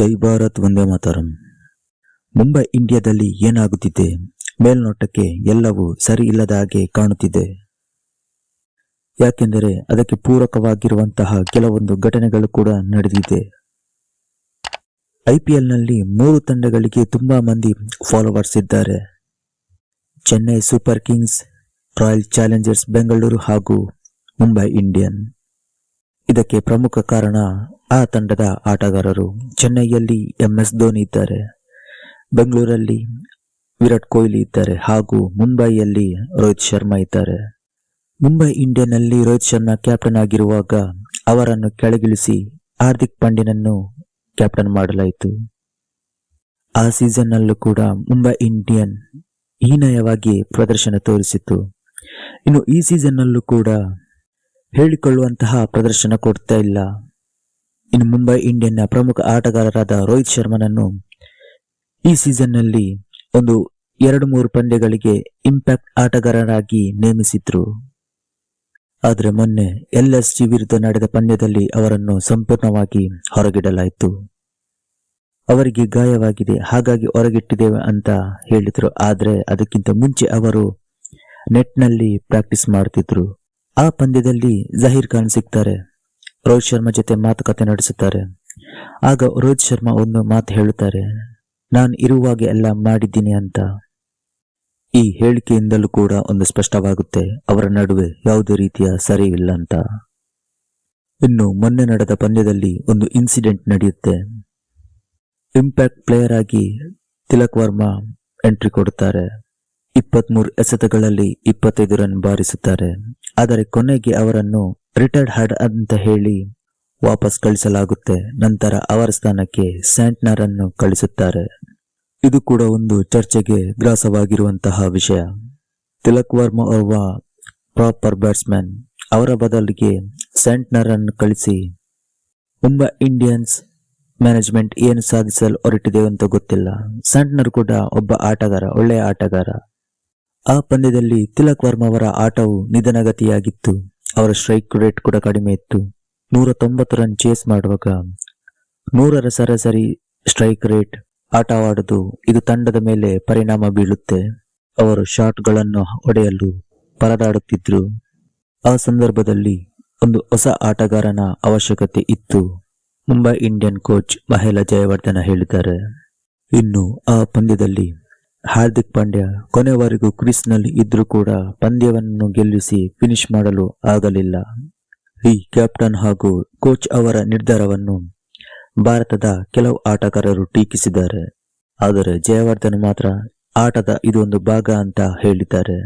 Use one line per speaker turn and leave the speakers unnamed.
ಜೈ ಭಾರತ್ ವಂದೇ ಮಾತರಂ. ಮುಂಬೈ ಇಂಡಿಯಾದಲ್ಲಿ ಏನಾಗುತ್ತಿದೆ? ಮೇಲ್ನೋಟಕ್ಕೆ ಎಲ್ಲವೂ ಸರಿ ಇಲ್ಲದ ಹಾಗೆ ಕಾಣುತ್ತಿದೆ. ಯಾಕೆಂದರೆ ಅದಕ್ಕೆ ಪೂರಕವಾಗಿರುವಂತಹ ಕೆಲವೊಂದು ಘಟನೆಗಳು ಕೂಡ ನಡೆದಿದೆ. ಐಪಿಎಲ್ನಲ್ಲಿ ಮೂರು ತಂಡಗಳಿಗೆ ತುಂಬಾ ಮಂದಿ ಫಾಲೋವರ್ಸ್ ಇದ್ದಾರೆ. Chennai Super Kings, Royal Challengers Bengaluru ಹಾಗೂ ಮುಂಬೈ ಇಂಡಿಯನ್. ಇದಕ್ಕೆ ಪ್ರಮುಖ ಕಾರಣ ಆ ತಂಡದ ಆಟಗಾರರು ಚೆನ್ನೈಯಲ್ಲಿ ಎಂಎಸ್ ಧೋನಿ ಇದ್ದಾರೆ. ಬೆಂಗಳೂರಲ್ಲಿ ವಿರಾಟ್ ಕೊಹ್ಲಿ ಇದ್ದಾರೆ ಹಾಗೂ ಮುಂಬೈಯಲ್ಲಿ ರೋಹಿತ್ ಶರ್ಮಾ ಇದ್ದಾರೆ. ಮುಂಬೈ ಇಂಡಿಯನ್ನಲ್ಲಿ ರೋಹಿತ್ ಶರ್ಮಾ ಕ್ಯಾಪ್ಟನ್ ಆಗಿರುವಾಗ ಅವರನ್ನು ಕೆಳಗಿಳಿಸಿ ಹಾರ್ದಿಕ್ ಪಾಂಡ್ಯನನ್ನು ಕ್ಯಾಪ್ಟನ್ ಮಾಡಲಾಯಿತು. ಆ ಸೀಸನ್ನಲ್ಲೂ ಕೂಡ ಮುಂಬೈ ಇಂಡಿಯನ್ ಹೀನಯವಾಗಿ ಪ್ರದರ್ಶನ ತೋರಿಸಿತು ಇನ್ನು ಈ ಸೀಸನ್ನಲ್ಲೂ ಕೂಡ ಹೇಳಿಕೊಳ್ಳುವಂತಹ ಪ್ರದರ್ಶನ ಕೊಡ್ತಾ ಇಲ್ಲ. ಇನ್ನು ಮುಂಬೈ ಇಂಡಿಯನ್ನ ಪ್ರಮುಖ ಆಟಗಾರರಾದ ರೋಹಿತ್ ಶರ್ಮನನ್ನು ಈ ಸೀಸನ್ನಲ್ಲಿ ಒಂದು ಎರಡು ಮೂರು ಪಂದ್ಯಗಳಿಗೆ ಇಂಪ್ಯಾಕ್ಟ್ ಆಟಗಾರರಾಗಿ ನೇಮಿಸಿದ್ರು. ಆದರೆ ಮೊನ್ನೆ ಎಲ್ ಎಸ್ ಜಿ ವಿರುದ್ಧ ನಡೆದ ಪಂದ್ಯದಲ್ಲಿ ಅವರನ್ನು ಸಂಪೂರ್ಣವಾಗಿ ಹೊರಗಿಡಲಾಯಿತು. ಅವರಿಗೆ ಗಾಯವಾಗಿದೆ, ಹಾಗಾಗಿ ಹೊರಗಿಟ್ಟಿದ್ದೇವೆ ಅಂತ ಹೇಳಿದ್ರು. ಆದರೆ ಅದಕ್ಕಿಂತ ಮುಂಚೆ ಅವರು ನೆಟ್ನಲ್ಲಿ ಪ್ರಾಕ್ಟೀಸ್ ಮಾಡ್ತಿದ್ರು. ಆ ಪಂದ್ಯದಲ್ಲಿ ಜಹೀರ್ ಖಾನ್ ಸಿಗ್ತಾರೆ. ರೋಹಿತ್ ಶರ್ಮಾ ಜೊತೆ ಮಾತುಕತೆ ನಡೆಸುತ್ತಾರೆ. ಆಗ ರೋಹಿತ್ ಶರ್ಮಾ ಒಂದು ಮಾತು ಹೇಳುತ್ತಾರೆ, ನಾನು ಇರುವಾಗೆ ಎಲ್ಲ ಮಾಡಿದ್ದೀನಿ ಅಂತ. ಈ ಹೇಳಿಕೆಯಿಂದಲೂ ಕೂಡ ಒಂದು ಸ್ಪಷ್ಟವಾಗುತ್ತೆ, ಅವರ ನಡುವೆ ಯಾವುದೇ ರೀತಿಯ ಸರಿ ಅಂತ. ಇನ್ನು ಮೊನ್ನೆ ನಡೆದ ಪಂದ್ಯದಲ್ಲಿ ಒಂದು ಇನ್ಸಿಡೆಂಟ್ ನಡೆಯುತ್ತೆ. ಇಂಪ್ಯಾಕ್ಟ್ ಪ್ಲೇಯರ್ ಆಗಿ ತಿಲಕ್ ವರ್ಮಾ ಎಂಟ್ರಿ ಕೊಡುತ್ತಾರೆ. ಇಪ್ಪತ್ಮೂರು ಎಸೆತಗಳಲ್ಲಿ ಇಪ್ಪತ್ತೈದು ರನ್ ಬಾರಿಸುತ್ತಾರೆ. ಆದರೆ ಕೊನೆಗೆ ಅವರನ್ನು ರಿಟೈರ್ಡ್ ಹಡ್ ಅಂತ ಹೇಳಿ ವಾಪಸ್ ಕಳಿಸಲಾಗುತ್ತೆ. ನಂತರ ಅವರ ಸ್ಥಾನಕ್ಕೆ ಸ್ಯಾಂಟ್ನರ್ ಅನ್ನು ಕಳಿಸುತ್ತಾರೆ. ಇದು ಕೂಡ ಒಂದು ಚರ್ಚೆಗೆ ಗ್ರಾಸವಾಗಿರುವಂತಹ ವಿಷಯ. ತಿಲಕ್ ವರ್ಮ ಅವ ಪ್ರಾಪರ್ ಬ್ಯಾಟ್ಸ್ಮನ್ ಅವರ ಬದಲಿಗೆ ಸ್ಯಾಂಟ್ನರ್ ಅನ್ನು ಕಳಿಸಿ, ಮುಂಬೈ ಇಂಡಿಯನ್ಸ್ ಮ್ಯಾನೇಜ್ಮೆಂಟ್ ಏನು ಸಾಧಿಸಲು ಹೊರಟಿದೆ ಅಂತ ಗೊತ್ತಿಲ್ಲ. ಸ್ಯಾಂಟ್ನರ್ ಕೂಡ ಒಬ್ಬ ಆಟಗಾರ, ಒಳ್ಳೆಯ ಆಟಗಾರ. ಆ ಪಂದ್ಯದಲ್ಲಿ ತಿಲಕ್ ವರ್ಮ ಅವರ ಆಟವು ನಿಧನಗತಿಯಾಗಿತ್ತು. ಅವರ ಸ್ಟ್ರೈಕ್ ರೇಟ್ ಕೂಡ ಕಡಿಮೆ ಇತ್ತು. ನೂರ ತೊಂಬತ್ತು ರನ್ ಚೇಸ್ ಮಾಡುವಾಗ ನೂರರ ಸರಾಸರಿ ಸ್ಟ್ರೈಕ್ ರೇಟ್ ಆಟವಾಡದು ಇದು ತಂಡದ ಮೇಲೆ ಪರಿಣಾಮ ಬೀಳುತ್ತೆ. ಅವರು ಶಾಟ್ಗಳನ್ನು ಹೊಡೆಯಲು ಪರದಾಡುತ್ತಿದ್ರು. ಆ ಸಂದರ್ಭದಲ್ಲಿ ಒಂದು ಹೊಸ ಆಟಗಾರನ ಅವಶ್ಯಕತೆ ಇತ್ತು. ಮುಂಬೈ ಇಂಡಿಯನ್ ಕೋಚ್ ಮಹೇಲ ಜಯವರ್ಧನ ಹೇಳಿದ್ದಾರೆ. ಇನ್ನು ಆ ಪಂದ್ಯದಲ್ಲಿ ಹಾರ್ದಿಕ್ ಪಾಂಡ್ಯ ಕೊನೆವರೆಗೂ ಕ್ರೀಸ್ನಲ್ಲಿ ಇದ್ರೂ ಕೂಡ ಪಂದ್ಯವನ್ನು ಗೆಲ್ಲಿಸಿ ಫಿನಿಶ್ ಮಾಡಲು ಆಗಲಿಲ್ಲ. ಈ ಕ್ಯಾಪ್ಟನ್ ಹಾಗೂ ಕೋಚ್ ಅವರ ನಿರ್ಧಾರವನ್ನು ಭಾರತದ ಕೆಲವು ಆಟಗಾರರು ಟೀಕಿಸಿದ್ದಾರೆ. ಆದರೆ ಜಯವರ್ಧನ್ ಮಾತ್ರ ಆಟದ ಇದೊಂದು ಭಾಗ ಅಂತ ಹೇಳಿದ್ದಾರೆ.